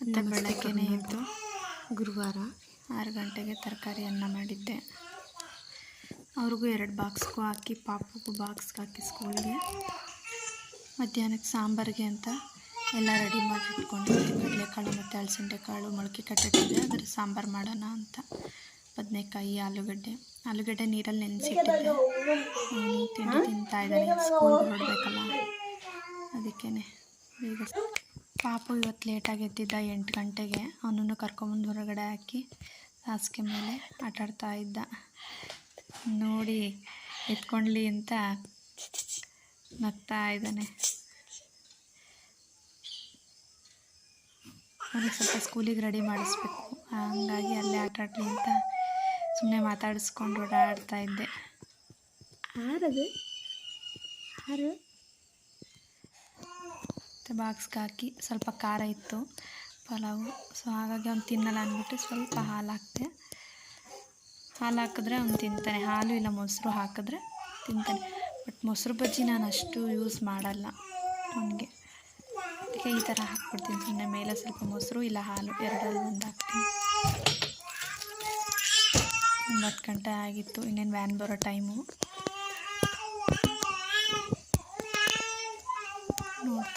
ಮತ್ತು ಬೆಳಗ್ಗೆನೇ ಎದ್ದು ಗುರುವಾರ ಆರು ಗಂಟೆಗೆ ತರಕಾರಿ ಅನ್ನ ಮಾಡಿದ್ದೆ. ಅವ್ರಿಗೂ ಎರಡು ಬಾಕ್ಸ್ಗೂ ಹಾಕಿ ಪಾಪುಗೂ ಬಾಕ್ಸ್ಗೆ ಹಾಕಿ ಸ್ಕೂಲ್ಗೆ. ಮಧ್ಯಾಹ್ನಕ್ಕೆ ಸಾಂಬಾರಿಗೆ ಅಂತ ಎಲ್ಲ ರೆಡಿ ಮಾಡಿ ಇಟ್ಕೊಂಡು ಕಡಲೆಕಾಳು ಮತ್ತು ಹಲಸಂಡೆ ಕಾಳು ಮೊಳಕೆ ಕಟ್ಟಿಟ್ಟಿದ್ದೆ. ಅದರ ಸಾಂಬಾರು ಮಾಡೋಣ ಅಂತ ಬದನೆಕಾಯಿ ಆಲೂಗಡ್ಡೆ. ಆಲೂಗಡ್ಡೆ ನೀರಲ್ಲಿ ನೆನೆಸಿಟ್ಟಿದ್ದೆ. ತಿಂಡಿ ತಿಂತಾ ಇದ್ದಾನೆ. ಸ್ಕೂಲ್ಗೆ ಹೊರಡ್ಬೇಕಲ್ಲ. ಅದಕ್ಕೇ ಈಗ ಪಾಪು ಇವತ್ತು ಲೇಟಾಗಿ ಎದ್ದಿದ್ದ ಎಂಟು ಗಂಟೆಗೆ. ಅವನನ್ನು ಕರ್ಕೊಂಬಂದು ಹೊರಗಡೆ ಹಾಕಿ ಹಾಸಿಗೆ ಮೇಲೆ ಆಟಾಡ್ತಾ ಇದ್ದ. ನೋಡಿ, ಎತ್ಕೊಂಡ್ಲಿ ಅಂತ ನಗ್ತಾ ಇದ್ದಾನೆ. ಅವನಿಗೆ ಸ್ವಲ್ಪ ಸ್ಕೂಲಿಗೆ ರೆಡಿ ಮಾಡಿಸ್ಬೇಕು. ಹಂಗಾಗಿ ಅಲ್ಲೇ ಆಟಾಡಲಿ ಅಂತ ಸುಮ್ಮನೆ ಮಾತಾಡಿಸ್ಕೊಂಡು ಓಡಾಡ್ತಾ ಇದ್ದೆ. ಆರದು ಆರು ಮತ್ತು ಬಾಕ್ಸ್ಗೆ ಹಾಕಿ ಸ್ವಲ್ಪ ಖಾರ ಇತ್ತು ಪಲಾವು. ಸೊ ಹಾಗಾಗಿ ಅವ್ನು ತಿನ್ನಲ್ಲ ಅಂದ್ಬಿಟ್ಟು ಸ್ವಲ್ಪ ಹಾಲು ಹಾಕಿದೆ. ಹಾಲು ಹಾಕಿದ್ರೆ ಅವ್ನು ತಿಂತಾನೆ. ಹಾಲು ಇಲ್ಲ, ಮೊಸರು ಹಾಕಿದ್ರೆ ತಿಂತಾನೆ. ಬಟ್ ಮೊಸರು ಬಜ್ಜಿ ನಾನು ಅಷ್ಟು ಯೂಸ್ ಮಾಡಲ್ಲ ಅವನಿಗೆ. ಅದಕ್ಕೆ ಈ ಥರ ಹಾಕ್ಬಿಡ್ತೀನಿ. ಸುಮ್ಮನೆ ಮೇಲೆ ಸ್ವಲ್ಪ ಮೊಸರು ಇಲ್ಲ, ಹಾಲು ಎರಡರಲ್ಲಿ ಒಂದು ಹಾಕ್ತೀನಿ. ಒಂಬತ್ತು ಗಂಟೆ ಆಗಿತ್ತು. ಇನ್ನೇನು ವ್ಯಾನ್ ಬರೋ ಟೈಮು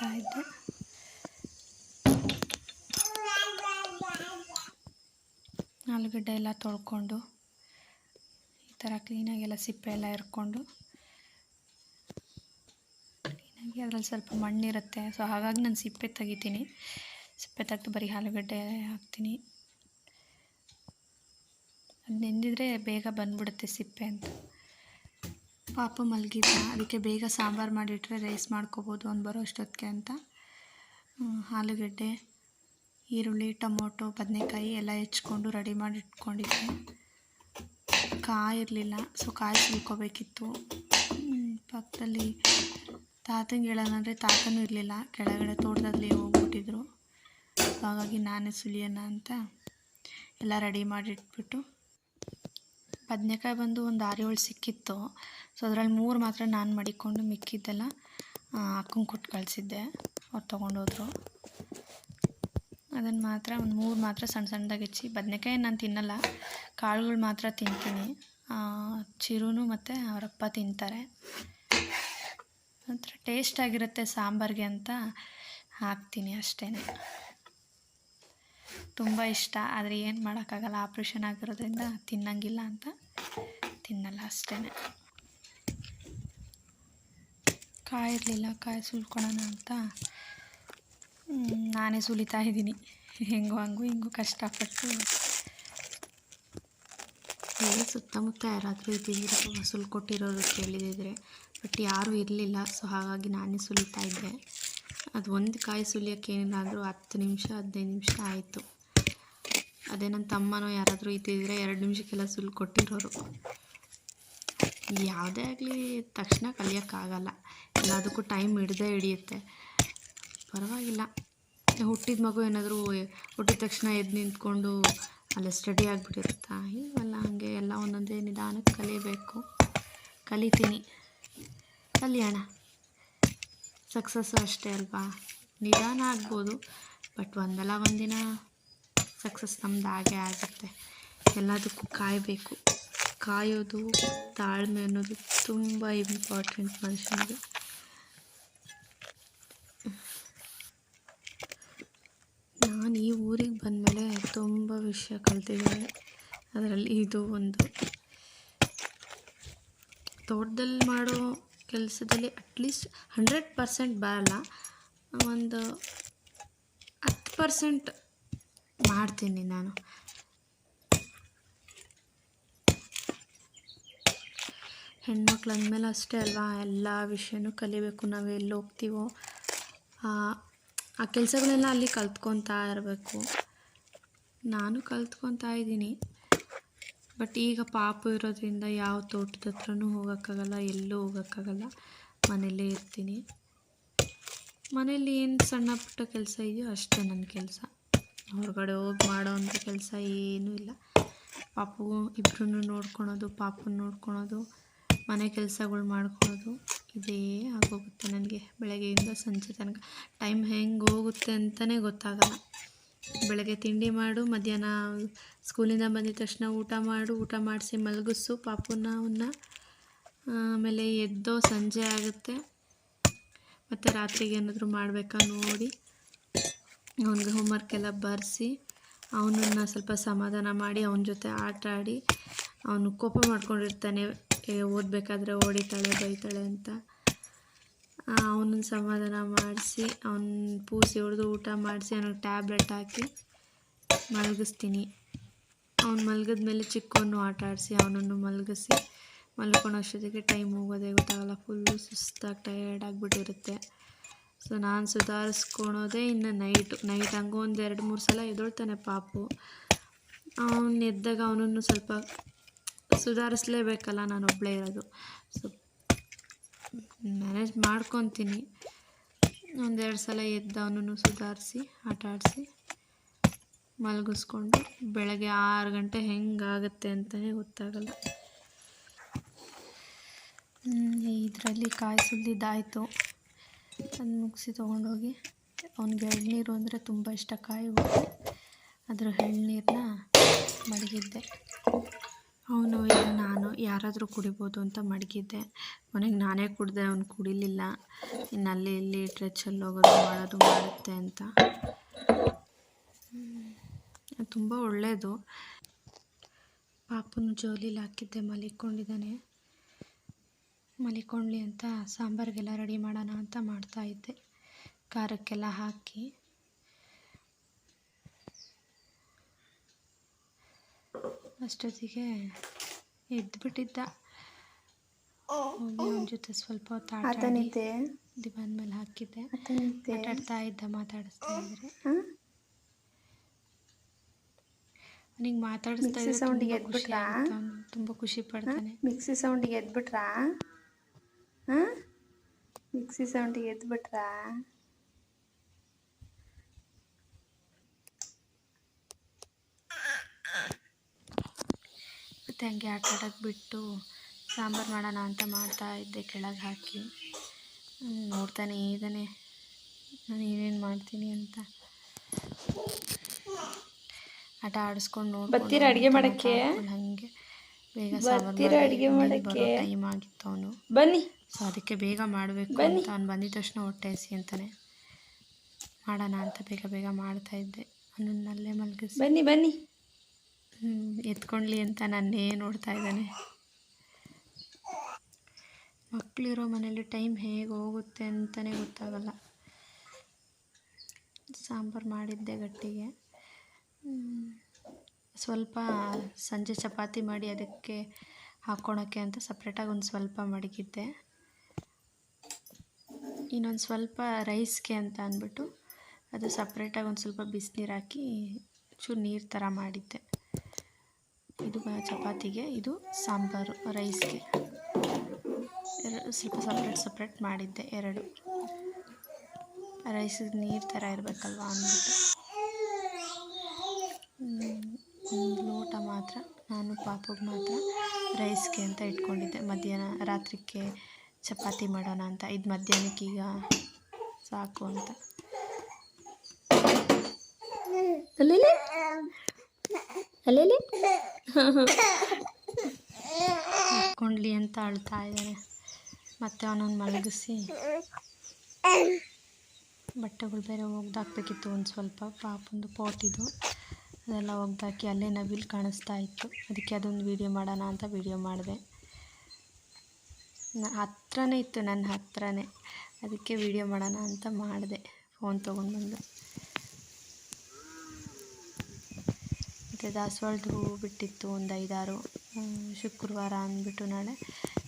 ನೋಡ್ತಾ ಇದ್ದೆ. ಆಲೂಗಡ್ಡೆ ಎಲ್ಲ ತೊಳ್ಕೊಂಡು, ಈ ಥರ ಕ್ಲೀನಾಗೆಲ್ಲ ಸಿಪ್ಪೆ ಎಲ್ಲ ಇರ್ಕೊಂಡು ಕ್ಲೀನಾಗಿ ಅದರಲ್ಲಿ ಸ್ವಲ್ಪ ಮಣ್ಣಿರುತ್ತೆ. ಸೊ ಹಾಗಾಗಿ ನಾನು ಸಿಪ್ಪೆ ತೆಗಿತೀನಿ. ಸಿಪ್ಪೆ ತೆಗೆದು ಬರೀ ಆಲೂಗಡ್ಡೆ ಹಾಕ್ತೀನಿ. ಅದು ನೆಂದಿದ್ರೆ ಬೇಗ ಬಂದ್ಬಿಡುತ್ತೆ ಸಿಪ್ಪೆ ಅಂತ. ಪಾಪ ಮಲಗಿದ್ದ, ಅದಕ್ಕೆ ಬೇಗ ಸಾಂಬಾರು ಮಾಡಿಟ್ರೆ ರೈಸ್ ಮಾಡ್ಕೋಬೋದು ಅವ್ನು ಬರೋ ಅಷ್ಟೊತ್ತಿಗೆ ಅಂತ. ಆಲೂಗಡ್ಡೆ, ಈರುಳ್ಳಿ, ಟೊಮೊಟೊ, ಬದನೆಕಾಯಿ ಎಲ್ಲ ಹೆಚ್ಕೊಂಡು ರೆಡಿ ಮಾಡಿ ಇಟ್ಕೊಂಡಿದ್ದೆ. ಕಾಯಿ ಇರಲಿಲ್ಲ, ಸೊ ಕಾಯಿ ಸುಲ್ಕೋಬೇಕಿತ್ತು. ಪಕ್ಕದಲ್ಲಿ ತಾತಂಗೆ ಹೇಳೋಣ ಅಂದರೆ ತಾತನೂ ಇರಲಿಲ್ಲ, ಕೆಳಗಡೆ ತೋಟದಲ್ಲಿ ಹೋಗ್ಬಿಟ್ಟಿದ್ರು. ಹಾಗಾಗಿ ನಾನೇ ಸುಲಿಯೋಣ ಅಂತ ಎಲ್ಲ ರೆಡಿ ಮಾಡಿ ಇಟ್ಬಿಟ್ಟು ಬದನೆಕಾಯಿ ಬಂದು ಒಂದು ಆರು ಏಳು ಸಿಕ್ಕಿತ್ತು. ಸೊ ಅದರಲ್ಲಿ ಮೂರು ಮಾತ್ರ ನಾನು ಮಡಿಕೊಂಡು ಮಿಕ್ಕಿದ್ದೆಲ್ಲ ಅಕ್ಕಂಗೆ ಕೊಟ್ಟು ಕಳಿಸಿದ್ದೆ. ಅವ್ರು ತೊಗೊಂಡೋದ್ರು. ಅದನ್ನು ಮಾತ್ರ ಒಂದು ಮೂರು ಮಾತ್ರ ಸಣ್ಣ ಸಣ್ಣದಾಗಿ ಹೆಚ್ಚಿ, ಬದನೆಕಾಯಿ ನಾನು ತಿನ್ನಲ್ಲ. ಕಾಳುಗಳು ಮಾತ್ರ ತಿಂತೀನಿ. ಚಿರುನು ಮತ್ತು ಅವರಪ್ಪ ತಿಂತಾರೆ. ಒಂಥರ ಟೇಸ್ಟ್ ಆಗಿರುತ್ತೆ ಸಾಂಬಾರಿಗೆ ಅಂತ ಹಾಕ್ತೀನಿ ಅಷ್ಟೇ ತುಂಬ ಇಷ್ಟ. ಆದರೆ ಏನು ಮಾಡೋಕ್ಕಾಗಲ್ಲ, ಆಪ್ರೇಷನ್ ಆಗಿರೋದ್ರಿಂದ ತಿನ್ನಂಗಿಲ್ಲ ಅಂತ. ತಿನ್ನಲ್ಲ ಅಷ್ಟೇ ಕಾಯಿ ಇರಲಿಲ್ಲ ಕಾಯಿ ಸುಲ್ಕೊಳೋಣ ಅಂತ. ನಾನೇ ಸುಲಿತಾ ಇದ್ದೀನಿ. ಹೆಂಗೋ ಹಂಗೂ ಹಿಂಗೂ ಕಷ್ಟಪಟ್ಟು. ಇಲ್ಲಿ ಸುತ್ತಮುತ್ತ ಯಾರಾದರೂ ಇದ್ದಿದ್ರೆ ಸುಲ್ ಕೊಟ್ಟಿರೋರು ಕೇಳಿದಿದ್ರೆ, ಬಟ್ ಯಾರೂ ಇರಲಿಲ್ಲ, ಸೊ ಹಾಗಾಗಿ ನಾನೇ ಸುಲಿತಾ ಇದ್ದೆ. ಅದು ಒಂದು ಕಾಯಿ ಸುಲಿಯೋಕ್ಕೆ ಏನಿಲ್ಲ ಹತ್ತು ನಿಮಿಷ, ಹದಿನೈದು ನಿಮಿಷ ಆಯಿತು. ಅದೇ ನನ್ನ ತಮ್ಮನೋ ಯಾರಾದರೂ ಇದ್ದಿದ್ರೆ ಎರಡು ನಿಮಿಷಕ್ಕೆಲ್ಲ ಸುಲ್ ಕೊಟ್ಟಿರೋರು. ಯಾವುದೇ ಆಗಲಿ ತಕ್ಷಣ ಕಲಿಯೋಕ್ಕಾಗಲ್ಲ. ಎಲ್ಲದಕ್ಕೂ ಟೈಮ್ ಹಿಡ್ದೇ ಹಿಡಿಯುತ್ತೆ. ಪರವಾಗಿಲ್ಲ. ಹುಟ್ಟಿದ ಮಗು ಏನಾದರೂ ಹುಟ್ಟಿದ ತಕ್ಷಣ ಎದ್ದು ನಿಂತ್ಕೊಂಡು ಅಲ್ಲೇ ಸ್ಟಡಿ ಆಗಿಬಿಟ್ಟಿರುತ್ತಾ? ಇಲ್ವಲ್ಲ ಹಾಗೆ ಎಲ್ಲ ಒಂದೊಂದೇ ನಿಧಾನಕ್ಕೆ ಕಲಿಬೇಕು. ಕಲಿತೀನಿ. ಕಲಿಯೋಣ. ಸಕ್ಸಸ್ಸು ಅಷ್ಟೇ ಅಲ್ವಾ? ನಿಧಾನ ಆಗ್ಬೋದು. ಬಟ್ ಒಂದಲ್ಲ ಒಂದಿನ ಸಕ್ಸಸ್ ನಮ್ದು ಹಾಗೆ ಆಗುತ್ತೆ. ಎಲ್ಲದಕ್ಕೂ ಕಾಯಬೇಕು. ಕಾಯೋದು, ತಾಳ್ಮೆ ಅನ್ನೋದು ತುಂಬ ಇಂಪಾರ್ಟೆಂಟ್ ಮನುಷ್ಯನಿಗೆ. ನಾನು ಈ ಊರಿಗೆ ಬಂದಮೇಲೆ ತುಂಬ ವಿಷಯ ಕಲ್ತಿದ್ದೇನೆ. ಅದರಲ್ಲಿ ಇದು ಒಂದು. ತೋಟದಲ್ಲಿ ಮಾಡೋ ಕೆಲಸದಲ್ಲಿ ಅಟ್ಲೀಸ್ಟ್ ಹಂಡ್ರೆಡ್ ಪರ್ಸೆಂಟ್ ಬರಲ್ಲ. ಒಂದು ಹತ್ತು ಪರ್ಸೆಂಟ್ ಮಾಡ್ತೀನಿ ನಾನು. ಹೆಣ್ಮಕ್ಳು ಅಂದಮೇಲೆ ಅಷ್ಟೇ ಅಲ್ವಾ? ಎಲ್ಲ ವಿಷಯನೂ ಕಲಿಬೇಕು. ನಾವು ಎಲ್ಲಿ ಹೋಗ್ತೀವೋ? ಆ ಕೆಲಸಗಳೆಲ್ಲ ಅಲ್ಲಿ ಕಲ್ತ್ಕೊತಾ ಇರಬೇಕು. ನಾನು ಕಲ್ತ್ಕೊತಾ ಇದ್ದೀನಿ. ಬಟ್ ಈಗ ಪಾಪು ಇರೋದ್ರಿಂದ ಯಾವ ತೋಟದ ಹತ್ರನೂ ಹೋಗೋಕ್ಕಾಗಲ್ಲ, ಎಲ್ಲೂ ಹೋಗೋಕ್ಕಾಗಲ್ಲ. ಮನೆಯಲ್ಲೇ ಇರ್ತೀನಿ. ಮನೇಲಿ ಏನು ಸಣ್ಣ ಪುಟ್ಟ ಕೆಲಸ ಇದೆಯೋ ಅಷ್ಟೇ ನನ್ನ ಕೆಲಸ. ಹೊರಗಡೆ ಹೋಗಿ ಮಾಡೋ ಅಂಥ ಕೆಲಸ ಏನೂ ಇಲ್ಲ. ಪಾಪು ಇಬ್ಬರನ್ನು ನೋಡ್ಕೊಳೋದು, ಪಾಪನ ನೋಡ್ಕೊಳೋದು, ಮನೆ ಕೆಲಸಗಳು ಮಾಡ್ಕೊಳೋದು ಇದೇ ಆಗೋಗುತ್ತೆ ನನಗೆ ಬೆಳಗ್ಗೆಯಿಂದ ಸಂಜೆ ತನಕ. ಟೈಮ್ ಹೆಂಗೆ ಹೋಗುತ್ತೆ ಅಂತಲೇ ಗೊತ್ತಾಗಲ್ಲ. ಬೆಳಗ್ಗೆ ತಿಂಡಿ ಮಾಡು, ಮಧ್ಯಾಹ್ನ ಸ್ಕೂಲಿಂದ ಬಂದಿದ ತಕ್ಷಣ ಊಟ ಮಾಡು, ಊಟ ಮಾಡಿಸಿ ಮಲಗಿಸು ಪಾಪುನ ಅವನ್ನ ಆಮೇಲೆ ಎದ್ದೋ ಸಂಜೆ ಆಗುತ್ತೆ. ಮತ್ತು ರಾತ್ರಿಗೆ ಏನಾದರೂ ಮಾಡಬೇಕಾ ನೋಡಿ. ಅವನಿಗೆ ಹೋಮ್ವರ್ಕ್ ಎಲ್ಲ ಬರೆಸಿ, ಅವನನ್ನು ಸ್ವಲ್ಪ ಸಮಾಧಾನ ಮಾಡಿ, ಅವನ ಜೊತೆ ಆಟ ಆಡಿ, ಅವನು ಕೋಪ ಮಾಡ್ಕೊಂಡಿರ್ತಾನೆ ಓದಬೇಕಾದ್ರೆ ಓಡಿತಾಳೆ, ಬೈತಾಳೆ ಅಂತ. ಅವನನ್ನು ಸಮಾಧಾನ ಮಾಡಿಸಿ, ಅವನ ಪೂಸಿ ಹೊಡೆದು ಊಟ ಮಾಡಿಸಿ, ಅವನಿಗೆ ಟ್ಯಾಬ್ಲೆಟ್ ಹಾಕಿ ಮಲಗಿಸ್ತೀನಿ. ಅವ್ನು ಮಲಗಿದ್ಮೇಲೆ ಚಿಕ್ಕವನು ಆಟ ಆಡಿಸಿ, ಅವನನ್ನು ಮಲಗಿಸಿ, ಮಲ್ಕೊಳೋ ಅಷ್ಟೊತ್ತಿಗೆ ಟೈಮ್ ಹೋಗೋದೇ ಗೊತ್ತಾಗಲ್ಲ ಫುಲ್ಲು ಸುಸ್ತಾಗಿ ಟಯರ್ಡ್ ಆಗಿಬಿಟ್ಟಿರುತ್ತೆ. ಸೊ ನಾನು ಸುಧಾರಿಸ್ಕೊಳೋದೇ ಇನ್ನು ನೈಟು ನೈಟ್ ಹಂಗೆ ಒಂದು ಎರಡು, ಮೂರು ಸಲ ಎದೊಳ್ತಾನೆ ಪಾಪು. ಅವನು ಎದ್ದಾಗ ಅವನನ್ನು ಸ್ವಲ್ಪ ಸುಧಾರಿಸ್ಲೇಬೇಕಲ್ಲ, ನಾನು ಒಬ್ಬಳೇ ಇರೋದು. ಸೊ ಮ್ಯಾನೇಜ್ ಮಾಡ್ಕೊತೀನಿ. ಒಂದೆರಡು ಸಲ ಎದ್ದು ಅವನನ್ನು ಸುಧಾರಿಸಿ, ಆಟ ಆಡಿಸಿ, ಮಲಗಿಸ್ಕೊಂಡು ಬೆಳಗ್ಗೆ ಆರು ಗಂಟೆ ಹೆಂಗಾಗುತ್ತೆ ಅಂತಲೇ ಗೊತ್ತಾಗಲ್ಲ. ಇದರಲ್ಲಿ ಕಾಯಿ ಅದನ್ನ ಮುಗಿಸಿ ತೊಗೊಂಡೋಗಿ ಅವ್ನಿಗೆ ಎಳ್ನೀರು ಅಂದರೆ ತುಂಬ ಇಷ್ಟ, ಕಾಯಿ ಅದ್ರ ಎಳ್ನೀರನ್ನ ಮಡಗಿದ್ದೆ. ಅವನು, ಇಲ್ಲ, ನಾನು ಯಾರಾದರೂ ಕುಡಿಬೋದು ಅಂತ ಮಡಗಿದ್ದೆ. ಮನೆಗೆ ನಾನೇ ಕುಡಿದೆ, ಅವ್ನು ಕುಡಿಲಿಲ್ಲ. ಇನ್ನು ಅಲ್ಲಿ ಇಲ್ಲಿ ಇಟ್ಟರೆ ಚೆಲ್ಲೋಗೋದು ಮಾಡೋದು, ಮಾಡುತ್ತೆ ಅಂತ. ತುಂಬ ಒಳ್ಳೆಯದು ಪಾಪನ ಜೋಲಿಲಿ ಹಾಕಿದ್ದೆ, ಮಲಿಕೊಂಡಿದ್ದಾನೆ. ಮಲಿಕೊಳ್ಳಿ ಅಂತ ಸಾಂಬಾರಿಗೆಲ್ಲ ರೆಡಿ ಮಾಡೋಣ ಅಂತ ಮಾಡ್ತಾಯಿದ್ದೆ ಖಾರಕ್ಕೆಲ್ಲ ಹಾಕಿ. ಅಷ್ಟೊತ್ತಿಗೆ ಎದ್ಬಿಟ್ಟಿದ್ದ. ಹೋಗಿ ಅವನ ಜೊತೆ ಸ್ವಲ್ಪ ಹೊತ್ತು ಆಟ ದಿವಾನ್ ಮೇಲೆ ಹಾಕಿದ್ದೆ. ಆಟಾಡ್ತಾ ಇದ್ದ ಮಾತಾಡಿಸ್ತಾ ಇದ್ರೆ. ನಿಂಗೆ ಅವನಿಗೆ ಮಾತಾಡಿಸ್ತಾ ಇದ್ರೆ ಸೌಂಡಿಗೆ ಎದ್ಬಿಟ್ರಾ? ತುಂಬ ಖುಷಿ ಪಡ್ತಾನೆ. ಮಿಕ್ಸಿ ಸೌಂಡಿಗೆ ಎದ್ಬಿಟ್ರಾ? ಹಾಂ? ಮಿಕ್ಸಿ ಸೌಂಡಿಗೆ ಎದ್ಬಿಟ್ರಾ ಮತ್ತು ಹಂಗೆ ಆಟ ಆಡೋಕ್ಕೆ ಬಿಟ್ಟು ಸಾಂಬಾರು ಮಾಡೋಣ ಅಂತ ಮಾಡ್ತಾ ಇದ್ದೆ ಕೆಳಗೆ ಹಾಕಿ. ನೋಡ್ತಾನೆ ಇದ್ದಾನೆ. ನಾನು ಏನೇನು ಮಾಡ್ತೀನಿ ಅಂತ. ಆಟ ಆಡಿಸ್ಕೊಂಡು ಬರ್ತೀರಾ ಅಡುಗೆ ಮಾಡೋಕ್ಕೆ? ಹಾಗೆ ಬೇಗ ಬರ್ತೀರಾ ಅಡುಗೆ ಮಾಡೋಕ್ಕೆ? ಟೈಮ್ ಆಗಿತ್ತು ಅವನು. ಬನ್ನಿ. ಸೊ ಅದಕ್ಕೆ ಬೇಗ ಮಾಡಬೇಕು ಅಂತ ಅವ್ನು ಬಂದಿದ ತಕ್ಷಣ ಹೊಟ್ಟೆ ಹಸಿ ಅಂತಾನೆ. ಮಾಡೋಣ ಅಂತ ಬೇಗ ಬೇಗ ಮಾಡ್ತಾ ಇದ್ದೆ. ಅವನನ್ನಲ್ಲೇ ಮಲಗಿಸಿ. ಬನ್ನಿ ಬನ್ನಿ. ಎತ್ಕೊಳ್ಳಿ ಎತ್ಕೊಂಡ್ಲಿ ಅಂತ ನನ್ನೇ ನೋಡ್ತಾ ಇದ್ದಾನೆ. ಮಕ್ಕಳಿರೋ ಮನೇಲಿ ಟೈಮ್ ಹೇಗೆ ಹೋಗುತ್ತೆ ಅಂತಲೇ ಗೊತ್ತಾಗಲ್ಲ. ಸಾಂಬಾರು ಮಾಡಿದ್ದೆ ಗಟ್ಟಿಗೆ. ಸ್ವಲ್ಪ ಸಂಜೆ ಚಪಾತಿ ಮಾಡಿ ಅದಕ್ಕೆ ಹಾಕ್ಕೊಳಕ್ಕೆ ಅಂತ ಸಪ್ರೇಟಾಗಿ ಒಂದು ಸ್ವಲ್ಪ ಮಡಗಿದ್ದೆ. ಇನ್ನೊಂದು ಸ್ವಲ್ಪ ರೈಸ್ಗೆ ಅಂತ ಅಂದ್ಬಿಟ್ಟು ಅದು ಸಪ್ರೇಟಾಗಿ ಒಂದು ಸ್ವಲ್ಪ ಬಿಸಿನೀರು ಹಾಕಿ ಚೂರು ನೀರು ಥರ ಮಾಡಿದ್ದೆ. ಇದು ಚಪಾತಿಗೆ, ಇದು ಸಾಂಬಾರು ರೈಸ್ಗೆ. ಸ್ವಲ್ಪ ಸಪ್ರೇಟ್ ಸಪ್ರೇಟ್ ಮಾಡಿದ್ದೆ ಎರಡು. ರೈಸ್ ನೀರು ಥರ ಇರಬೇಕಲ್ವ ಅಂದ್ಬಿಟ್ಟು. ಒಂದು ಲೋಟ ಮಾತ್ರ, ನಾನು ಪಾಪಗೆ ಮಾತ್ರ ರೈಸ್ಗೆ ಅಂತ ಇಟ್ಕೊಂಡಿದ್ದೆ. ಮಧ್ಯಾಹ್ನ ರಾತ್ರಿಗೆ ಚಪಾತಿ ಮಾಡೋಣ ಅಂತ. ಇದು ಈಗ ಸಾಕು ಅಂತ. ಕೊಂಡ್ಲಿ ಅಂತ ಅಳ್ತಾ ಇದ್ದಾರೆ ಮತ್ತೆ ಅವನನ್ನು ಮಲಗಿಸಿ. ಬಟ್ಟೆಗಳು ಬೇರೆ ಒಗ್ದಾಕ್ಬೇಕಿತ್ತು ಒಂದು ಸ್ವಲ್ಪ. ಪಾಪಂದು ಪೋಟಿದು ಅದೆಲ್ಲ ಒಗ್ದಾಕಿ ಅಲ್ಲೇ ನವಿಲು ಕಾಣಿಸ್ತಾ ಇತ್ತು. ಅದಕ್ಕೆ ಅದೊಂದು ವೀಡಿಯೋ ಮಾಡೋಣ ಅಂತ ವೀಡಿಯೋ ಮಾಡಿದೆ. ಹತ್ರನೇ ಇತ್ತು ನನ್ನ ಹತ್ರನೇ. ಅದಕ್ಕೆ ವೀಡಿಯೋ ಮಾಡೋಣ ಅಂತ ಮಾಡಿದೆ. ಫೋನ್ ತೊಗೊಂಡ್ಬಂದು ಮತ್ತು ದಾಸವಾಳದ ಹೂವು ಬಿಟ್ಟಿತ್ತು ಒಂದು ಐದಾರು. ಶುಕ್ರವಾರ ಅಂದ್ಬಿಟ್ಟು ನಾಳೆ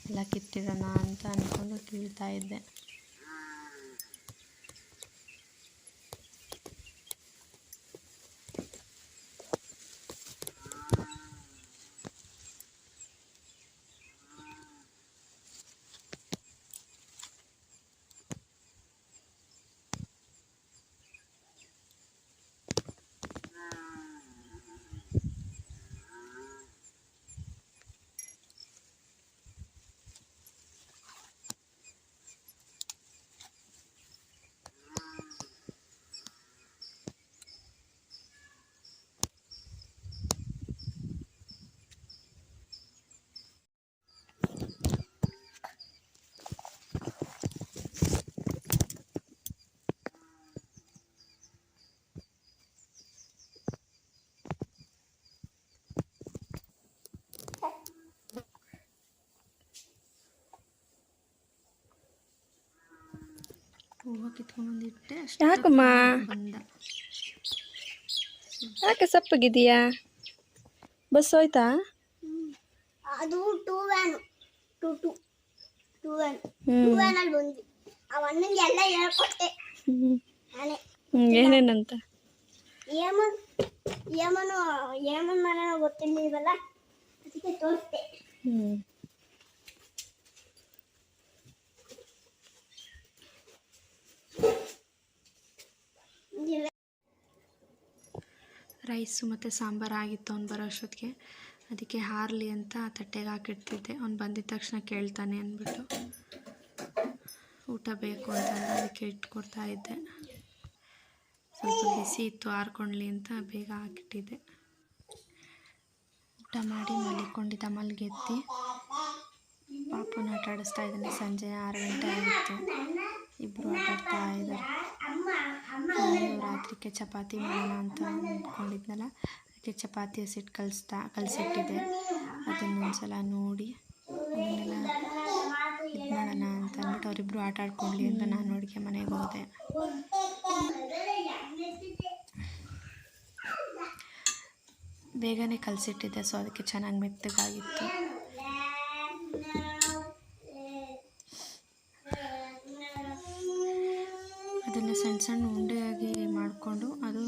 ಎಲ್ಲ ಕಿತ್ತಿಡೋಣ ಅಂತ ಅಂದ್ಕೊಂಡು ಕೀಳ್ತಾ ಇದ್ದೆ. ಹೂವು ಕಿತ್ಕೊಂಡ್ಬಂದಿಟ್ಟೆ ಯಾಕಮ್ಮ? ಬಂದ ಯಾಕೆ ಸಪ್ಪಗಿದೆಯಾ ಬಸ್ ಹೋಯ್ತಾ? ಅದು two van two two two van two ವ್ಯಾನಲ್ಲಿ van ಅಲ್ಲಿ ಬಂದ್ವಿ. ಆ ಅಣ್ಣಂಗೆ ಎಲ್ಲ ಹೇಳ್ಕೊಟ್ಟೆ. ನಾನೇ. ಏನೇನಂತ? ಏಮನ್ ಏಮನು ಏಮನ್ ಮನೆ ಗೊತ್ತಿರ್ಲಿಲ್ವಲ್ಲ ಅದಕ್ಕೆ ತೋರಿಸ್ದೆ. ಹ್ಞೂ ರೈಸು ಮತ್ತು ಸಾಂಬಾರು ಆಗಿತ್ತು ಅವ್ನು ಬರೋ ಅಷ್ಟೊತ್ತಿಗೆ. ಅದಕ್ಕೆ ಹಾರಲಿ ಅಂತ ತಟ್ಟೆಗೆ ಹಾಕಿಡ್ತಿದ್ದೆ. ಅವ್ನು ಬಂದಿದ್ದ ತಕ್ಷಣ ಕೇಳ್ತಾನೆ ಅಂದ್ಬಿಟ್ಟು. ಊಟ ಬೇಕು ಅಂತ ಅದಕ್ಕೆ ಇಟ್ಕೊಡ್ತಾ ಇದ್ದೆ. ಸ್ವಲ್ಪ ಬಿಸಿ ಇತ್ತು ಹಾರ್ಕೊಳ್ಳಿ ಅಂತ ಬೇಗ ಹಾಕಿಟ್ಟಿದ್ದೆ. ಊಟ ಮಾಡಿ ಮಲಿಕೊಂಡಿದ್ದ, ಮಲ್ಗೆತ್ತಿ. ಪಾಪುನ ಆಟ ಆಡಿಸ್ತಾ ಇದ್ದಾನೆ. ಸಂಜೆ ಆರು ಗಂಟೆ ಆಗಿತ್ತು ಇಬ್ಬರು ಆಟ ಆಡ್ತಾ ಇದ್ದಾರೆ ನಾನು ರಾತ್ರಿಗೆ ಚಪಾತಿ ಮಾಡೋಣ ಅಂತ ಅಂದ್ಕೊಂಡಿದ್ನಲ್ಲ. ಅದಕ್ಕೆ ಚಪಾತಿ ಹಸಿಟ್ಟು ಕಲಿಸ್ತಾ, ಕಲಸಿಟ್ಟಿದ್ದೆ. ಅದನ್ನೊಂದ್ಸಲ ನೋಡಿ, ಅದನ್ನೆಲ್ಲ ಇದು ಮಾಡೋಣ ಅಂತ ಅಂದ್ಬಿಟ್ಟು ಅವರಿಬ್ಬರು ಆಟ ಆಡ್ಕೊಳ್ಳಿ ಅಂತ ನಾನು ಅಡುಗೆ ಮನೆಗೆ ಹೋದೆ. ಬೇಗನೆ ಕಲಿಸಿಟ್ಟಿದ್ದೆ ಸೊ ಅದಕ್ಕೆ ಚೆನ್ನಾಗಿ ಮೆತ್ತಗಾಗಿತ್ತು. ಸಣ್ಣ ಸಣ್ಣ ಉಂಡೆಯಾಗಿ ಮಾಡಿಕೊಂಡು ಅದು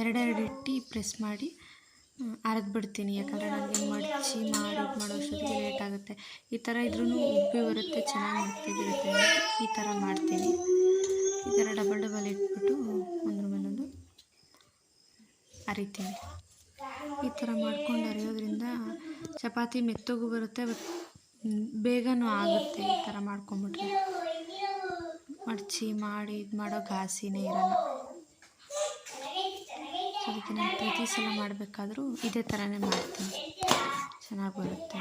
ಎರಡೆರಡು ಇಟ್ಟು ಪ್ರೆಸ್ ಮಾಡಿ ಬಿಡ್ತೀನಿ. ಯಾಕಂದರೆ ನನಗೆ ಮಡಚಿ ಮಾಡಿ ಇದು ಮಾಡೋ ಅಷ್ಟೊತ್ತಿಗೆ ಲೇಟ್ ಆಗುತ್ತೆ. ಈ ಥರ ಇದ್ರೂ ಉಬ್ಬಿ ಬರುತ್ತೆ, ಚೆನ್ನಾಗಿ ಮೆತ್ತಗಿರುತ್ತೆ ಈ ಥರ ಮಾಡ್ತೀನಿ. ಈ ಥರ ಡಬಲ್ ಡಬಲ್ ಇಟ್ಬಿಟ್ಟು ಒಂದ್ರ ಮೇಲೊಂದು ಅರಿತೀನಿ. ಈ ಥರ ಮಾಡ್ಕೊಂಡು ಅರಿಯೋದ್ರಿಂದ ಚಪಾತಿ ಮೆತ್ತಗೂ ಬರುತ್ತೆ ಬೇಗನೂ ಆಗುತ್ತೆ ಈ ಥರ ಮಾಡ್ಕೊಂಬಿಟ್ರೆ ಮಡಚಿ ಮಾಡಿ ಇದು ಮಾಡೋ ಘಾಸಿನೇ ಇರಲ್ಲ. ಸೊ ಅದಕ್ಕೆ ನಾನು ಪ್ರತಿ ಸಲ ಮಾಡಬೇಕಾದ್ರೂ ಇದೇ ಥರನೇ ಮಾಡ್ತೀನಿ. ಚೆನ್ನಾಗಿ ಬರುತ್ತೆ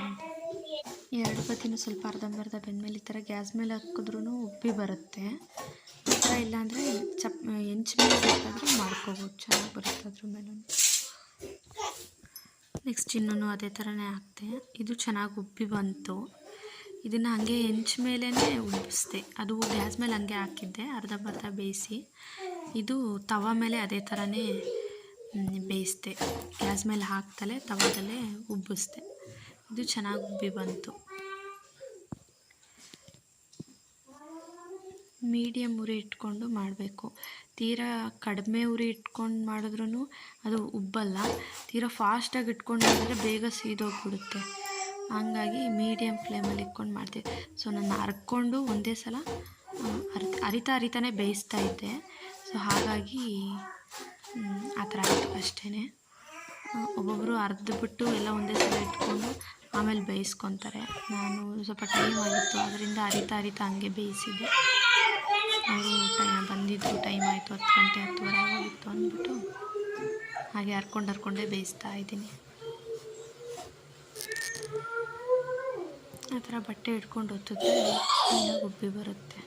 ಎರಡು ಬತ್ತಿನೂ ಸ್ವಲ್ಪ ಅರ್ಧಂಬರ್ಧ ಬೆಂದಮೇಲೆ ಈ ಥರ ಗ್ಯಾಸ್ ಮೇಲೆ ಹಾಕಿದ್ರೂ ಉಬ್ಬಿ ಬರುತ್ತೆ. ಈ ಥರ ಇಲ್ಲಾಂದರೆ ಚಪ್ ಹೆಂಚು ಮೇಲೆ ಬೇಕಾದರೂ ಮಾಡ್ಕೋಬೋದು. ಚೆನ್ನಾಗಿ ಬರುತ್ತೆ ಅದ್ರ ಮೇಲೂ ನೆಕ್ಸ್ಟ್ ಇನ್ನೂ ಅದೇ ಥರನೇ ಹಾಕ್ತೆ. ಇದು ಚೆನ್ನಾಗಿ ಉಬ್ಬಿ ಬಂತು. ಇದನ್ನು ಹಾಗೆ ಹೆಂಚ್ ಮೇಲೇ ಉಬ್ಬಿಸಿದೆ ಅದು ಗ್ಯಾಸ್ ಮೇಲೆ ಹಂಗೆ ಹಾಕಿದ್ದೆ, ಅರ್ಧ ಬರ್ಧ ಬೇಯಿಸಿ. ಇದು ತವ ಮೇಲೆ ಅದೇ ಥರನೇ ಬೇಯಿಸಿದೆ. ಗ್ಯಾಸ್ ಮೇಲೆ ಹಾಕ್ತಲೇ ತವಾದಲ್ಲೇ ಉಬ್ಬಿಸ್ದೆ. ಇದು ಚೆನ್ನಾಗಿ ಉಬ್ಬಿ ಬಂತು. ಮೀಡಿಯಮ್ ಉರಿ ಇಟ್ಕೊಂಡು ಮಾಡಬೇಕು. ತೀರಾ ಕಡಿಮೆ ಉರಿ ಇಟ್ಕೊಂಡು ಮಾಡಿದ್ರೂ ಅದು ಉಬ್ಬಲ್ಲ. ತೀರಾ ಫಾಸ್ಟಾಗಿ ಇಟ್ಕೊಂಡು ಮಾಡಿದ್ರೆ ಬೇಗ ಸೀದೋಗ್ಬಿಡುತ್ತೆ. ಹಂಗಾಗಿ ಮೀಡಿಯಮ್ ಫ್ಲೇಮಲ್ಲಿ ಇಟ್ಕೊಂಡು ಮಾಡ್ತೀವಿ. ಸೊ ನಾನು ಹರ್ಕೊಂಡು ಒಂದೇ ಸಲ ಅರಿತ ಅರ್ ಅರಿತಾ ಅರಿತಾನೆ ಬೇಯಿಸ್ತಾ ಇದ್ದೆ. ಸೊ ಹಾಗಾಗಿ ಆ ಥರ ಆಯಿತು ಅಷ್ಟೇ ಒಬ್ಬೊಬ್ಬರು ಅರ್ಧಬಿಟ್ಟು ಎಲ್ಲ ಒಂದೇ ಸಲ ಇಟ್ಕೊಂಡು ಆಮೇಲೆ ಬೇಯಿಸ್ಕೊತಾರೆ. ನಾನು ಸ್ವಲ್ಪ ಟೈಮ್ ಆಗಿತ್ತು ಅದರಿಂದ ಅರಿತಾ ಅರಿತಾ ಹಂಗೆ ಬೇಯಿಸಿದ್ದೆ ಅವರು ಟೈಮ್ ಬಂದಿದ್ದು ಟೈಮ್ ಆಯಿತು, ಹತ್ತು ಗಂಟೆ, ಹತ್ತುವರೆ ಆಗೋಗಿತ್ತು ಅಂದ್ಬಿಟ್ಟು ಹಾಗೆ ಹರ್ಕೊಂಡು ಹರ್ಕೊಂಡೇ ಬೇಯಿಸ್ತಾ ಇದ್ದೀನಿ. ಆ ಥರ ಬಟ್ಟೆ ಇಟ್ಕೊಂಡು ಒತ್ತಿದ್ರೆ ಚೆನ್ನಾಗಿ ಉಬ್ಬಿ ಬರುತ್ತೆ.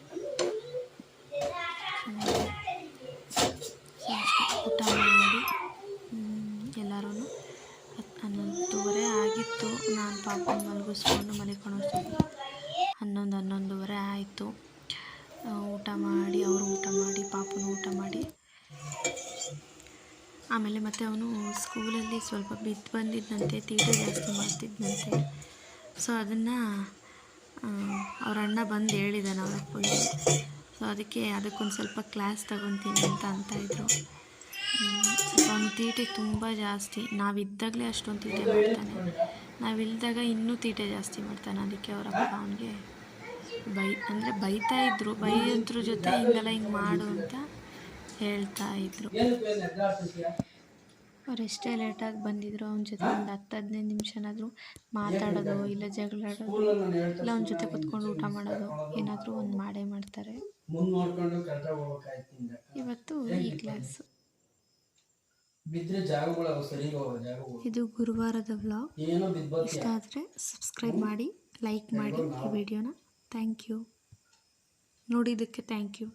ಊಟ ಮಾಡಿ ಎಲ್ಲರೂ ಹನ್ನೊಂದುವರೆ ಆಗಿತ್ತು. ನಾನು ಪಾಪ ಮಲಗಿಸ್ಕೊಂಡು ಮಲಿಕೊಂಡು ಹನ್ನೊಂದು, ಹನ್ನೊಂದುವರೆ ಆಯಿತು. ಊಟ ಮಾಡಿ, ಅವರು ಊಟ ಮಾಡಿ, ಪಾಪನ ಊಟ ಮಾಡಿ. ಆಮೇಲೆ ಮತ್ತೆ ಅವನು ಸ್ಕೂಲಲ್ಲಿ ಸ್ವಲ್ಪ ಬಿದ್ದು ಬಂದಿದ್ದಂತೆ ತೀಟೆ ಜಾಸ್ತಿ ಮಾಡ್ತಿದ್ದಂತೆ ಸೊ ಅದನ್ನು ಅವ್ರ ಅಣ್ಣ ಬಂದು ಹೇಳಿದ್ದಾನೆ ಅವ್ರ ಅಪ್ಪಗೆ. ಸೊ ಅದಕ್ಕೆ ಅದಕ್ಕೊಂದು ಸ್ವಲ್ಪ ಕ್ಲಾಸ್ ತಗೊತೀನಿ ಅಂತ ಅಂತ ಇದ್ರು ಅವ್ನ ತೀಟೆ ತುಂಬ ಜಾಸ್ತಿ. ನಾವಿದ್ದಾಗಲೇ ಅಷ್ಟೊಂದು ತೀಟೆ ಮಾಡ್ತಾನೆ. ನಾವಿಲ್ದಾಗ ಇನ್ನೂ ತೀಟೆ ಜಾಸ್ತಿ ಮಾಡ್ತಾನೆ. ಅದಕ್ಕೆ ಅವರಪ್ಪ ಅವನಿಗೆ ಬೈ, ಅಂದರೆ ಬೈತಾ ಇದ್ರು. ಬೈಯೋದ್ರ ಜೊತೆ ಹಿಂಗೆಲ್ಲ ಹಿಂಗೆ ಮಾಡು ಅಂತ ಹೇಳ್ತಾ ಇದ್ರು. ಅವ್ರು ಎಷ್ಟೇ ಲೇಟಾಗಿ ಬಂದಿದ್ರು ಅವನ ಜೊತೆ ಒಂದು ಹತ್ತು ಹದಿನೈದು ನಿಮಿಷನಾದರೂ ಮಾತಾಡೋದು ಇಲ್ಲ ಜಗಳಾಡೋದು ಇಲ್ಲ ಅವನ ಜೊತೆ ಕುತ್ಕೊಂಡು ಊಟ ಮಾಡೋದು ಏನಾದರೂ ಒಂದು ಮಾಡೇ ಮಾಡ್ತಾರೆ. ಇವತ್ತು ಈ ಕ್ಲಾಸು ಇದು ಗುರುವಾರದ ವ್ಲಾಗ್ ಇಷ್ಟ ಆದರೆ ಸಬ್ಸ್ಕ್ರೈಬ್ ಮಾಡಿ ಲೈಕ್ ಮಾಡಿ ಈ ವಿಡಿಯೋನ ಥ್ಯಾಂಕ್ ಯು ನೋಡಿದ್ದಕ್ಕೆ ಥ್ಯಾಂಕ್ ಯು